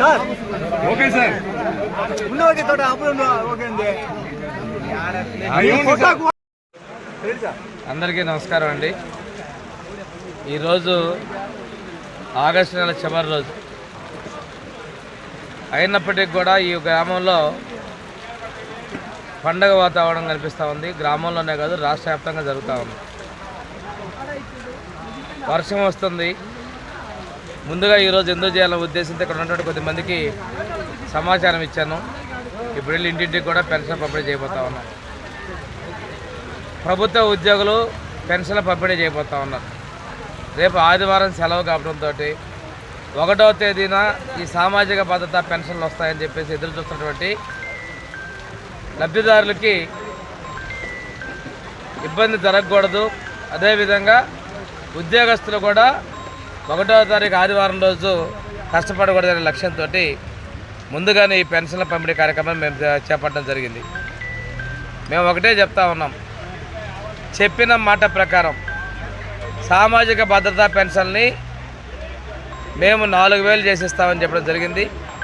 Sir. Okay sir. ఉన్న okay తోట అప్పుడు ఓకే అందరికీ నమస్కారం అండి. ఈరోజు ఆగస్టు నెల చివరి రోజు. అయినప్పటికీ కూడా ఈ గ్రామంలో పండగ వాతావరణం కనిపిస్తూ ఉంది. గ్రామంలోనే కాదు రాష్ట్ర వ్యాప్తంగా జరుగుతూ ఉంది. వర్షం వస్తుంది. ముందుగా ఈరోజు ఎందుకు చేయాలనే ఉద్దేశంతో ఇక్కడ ఉన్నటువంటి కొద్దిమందికి సమాచారం ఇచ్చాను. ఇప్పుడు వెళ్ళి ఇంటింటికి కూడా పెన్షన్ పంపిణీ చేయబోతా ఉన్నాం. ప్రభుత్వ ఉద్యోగులు పెన్షన్ల పంపిణీ చేయబోతా ఉన్నారు. రేపు ఆదివారం సెలవు కావడంతో ఒకటో తేదీన ఈ సామాజిక భద్రత పెన్షన్లు వస్తాయని చెప్పేసి ఎదురు చూస్తున్నటువంటి లబ్ధిదారులకి ఇబ్బంది జరగకూడదు. అదేవిధంగా ఉద్యోగస్తులు కూడా ఒకటో తారీఖు ఆదివారం రోజు కష్టపడకూడదనే లక్ష్యంతో ముందుగానే ఈ పెన్షన్ల పంపిణీ కార్యక్రమం మేము చేపట్టడం జరిగింది. మేము ఒకటే చెప్తా ఉన్నాం. చెప్పిన మాట ప్రకారం సామాజిక భద్రతా పెన్షన్ని మేము నాలుగు వేలు చేసిస్తామని చెప్పడం జరిగింది.